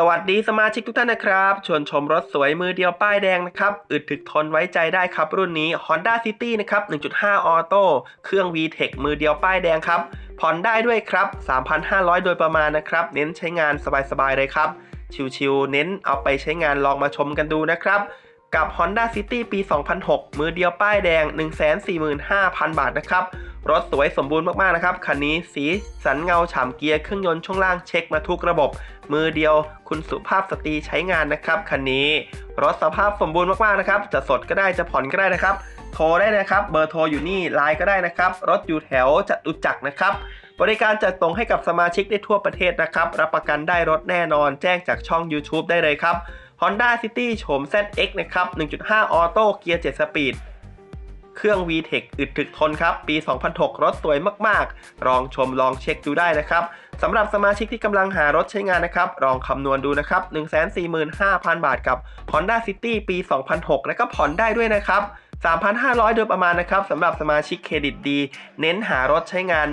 สวัสดีสมาชิกทุกท่านนะครับ ชวนชมรถสวยมือเดียวป้ายแดงนะครับ อึดถึกทนไว้ใจได้ครับรุ่นนี้ Honda City นะครับ 1.5 ออโต้เครื่อง VTEC มือเดียวป้ายแดงครับ ผ่อนได้ด้วยครับ 3,500 โดยประมาณนะครับ เน้นใช้งานสบายๆเลยครับ ชิวๆ เน้นเอาไปใช้งานลองมาชมกันดูนะครับ กับ Honda City ปี 2006 มือเดียวป้ายแดง 145,000 บาทนะครับ รถสวยสมบูรณ์มากๆนะครับ คันนี้สีสันเงาฉ่ำเกียร์เครื่องยนต์ช่วงล่างเช็คมาทุกระบบ มือเดียวคุณสุภาพสตรีใช้งานนะครับคันนี้รถสภาพสมบูรณ์มากๆนะครับ จะสดก็ได้จะผ่อนก็ได้นะครับ โทรได้นะครับ เบอร์โทรอยู่นี่ไลน์ก็ได้นะครับ รถอยู่แถวจตุจักรนะครับ บริการจัดส่งให้กับสมาชิกได้ทั่วประเทศนะครับ รับประกันได้รถแน่นอน แจ้งจากช่อง YouTube ได้เลยครับ Honda City โฉม ZX นะครับ 1.5 ออโต้เกียร์ 7 สปีด เครื่อง VTEC อึดถึกทนครับ ปี 2006 รถสวยมากๆ ลองชมลองเช็คดูได้นะครับสำหรับสมาชิกที่กำลังหารถใช้งานนะครับลองคำนวณดูนะครับ 145,000 บาทกับ Honda City ปี 2006 แล้วก็ผ่อนได้ด้วยนะครับ 3,500 โดยประมาณนะครับสำหรับสมาชิกเครดิตดี เน้นหารถใช้งาน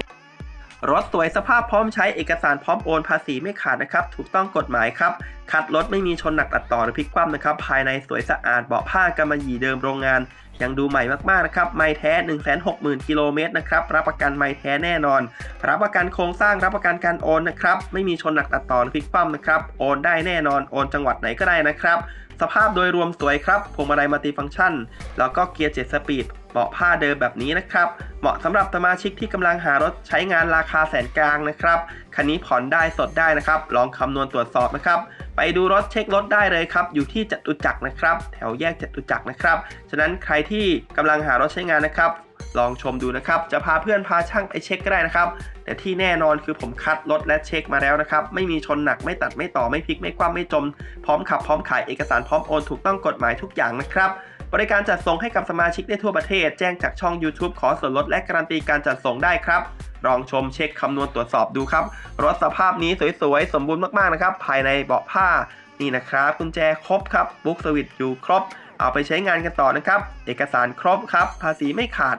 รถสวยสภาพพร้อมใช้เอกสารพร้อมโอนภาษีไม่ขาดนะครับ ถูกต้องกฎหมายครับ คัดรถไม่มีชนหนักตัดต่อหรือพลิกคว่ำนะครับ ภายในสวยสะอาดเบาะผ้ากำมะหยี่เดิมโรงงาน ยังดูใหม่มากๆนะครับ ไม่แท้ 160,000 กิโลเมตรนะครับ รับประกันไม่แท้แน่นอน รับประกันโครงสร้าง รับประกันการโอนนะครับ ไม่มีชนหนักตัดต่อหรือพลิกคว่ำนะครับ โอนได้แน่นอน โอนจังหวัดไหนก็ได้นะครับ สภาพโดยรวมสวยครับพวงมาลัยมัลติฟังก์ชัน แล้วก็เกียร์7สปีดเบาะผ้าเดิมแบบนี้นะครับ เหมาะสำหรับสมาชิกที่กำลังหารถใช้งานราคาแสนกลางนะครับ คันนี้ผ่อนได้สดได้นะครับ ลองคำนวณตรวจสอบนะครับ ไปดูรถเช็ครถได้เลยครับ อยู่ที่จตุจักรนะครับ แถวแยกจตุจักรนะครับ ฉะนั้นใครที่กำลังหารถใช้งานนะครับ ลองชมดูนะครับ จะพาเพื่อนพาช่างไปเช็คก็ได้นะครับ แต่ที่แน่นอนคือผมคัดรถและเช็คมาแล้วนะครับ ไม่มีชนหนักไม่ตัดไม่ต่อไม่พลิกไม่คว่ำไม่จม พร้อมขับพร้อมขายเอกสารพร้อมโอนถูกต้องกฎหมายทุกอย่างนะครับบริการจัดส่งให้กับสมาชิกได้ทั่วประเทศ แจ้งจากช่อง YouTube ขอส่วนลดและการันตีการจัดส่งได้ครับ ลองชมเช็คคำนวณตรวจสอบดูครับ รถสภาพนี้สวยๆ สมบูรณ์มากๆนะครับ ภายในเบาะผ้านี่นะครับกุญแจครบครับบุ๊กสวิตอยู่ครบ เอาไปใช้งานกันต่อนะครับ เอกสารครบครับ ภาษีไม่ขาด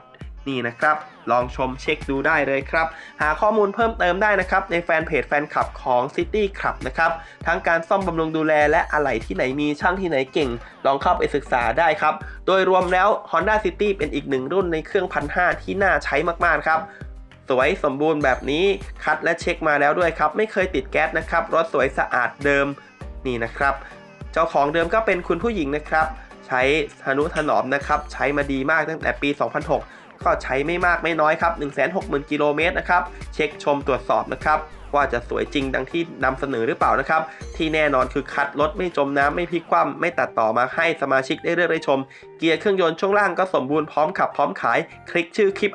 นี่นะครับ ลองชมเช็คดูได้เลยครับ หาข้อมูลเพิ่มเติมได้นะครับ ในแฟนเพจแฟนคลับของ City Club นะครับ ทั้งการซ่อมบำรุงดูแลและอะไหล่ที่ไหนมีช่างที่ไหนเก่ง ลองเข้าไปศึกษาได้ครับ โดยรวมแล้ว Honda City เป็นอีกหนึ่งรุ่นในเครื่องพันห้าที่น่าใช้มากๆครับ สวยสมบูรณ์แบบนี้คัดและเช็คมาแล้วด้วยครับ ไม่เคยติดแก๊สนะครับ รถสวยสะอาดเดิมนี่นะครับ เจ้าของเดิมก็เป็นคุณผู้หญิงนะครับ ใช้ธนุถนอมนะครับ ใช้มาดีมากตั้งแต่ปี 2006 ก็ใช้ไม่มากไม่น้อยครับ 160,000 กิโลเมตรนะครับ เช็คชมตรวจสอบนะครับ ว่าจะสวยจริงดังที่นำเสนอหรือเปล่านะครับ ที่แน่นอนคือคัดรถไม่จมน้ำไม่พลิกคว่ำไม่ตัดต่อมาให้สมาชิกได้เลือกได้ชม เกียร์เครื่องยนต์ช่วงล่างก็สมบูรณ์พร้อมขับพร้อมขาย คลิกชื่อคลิป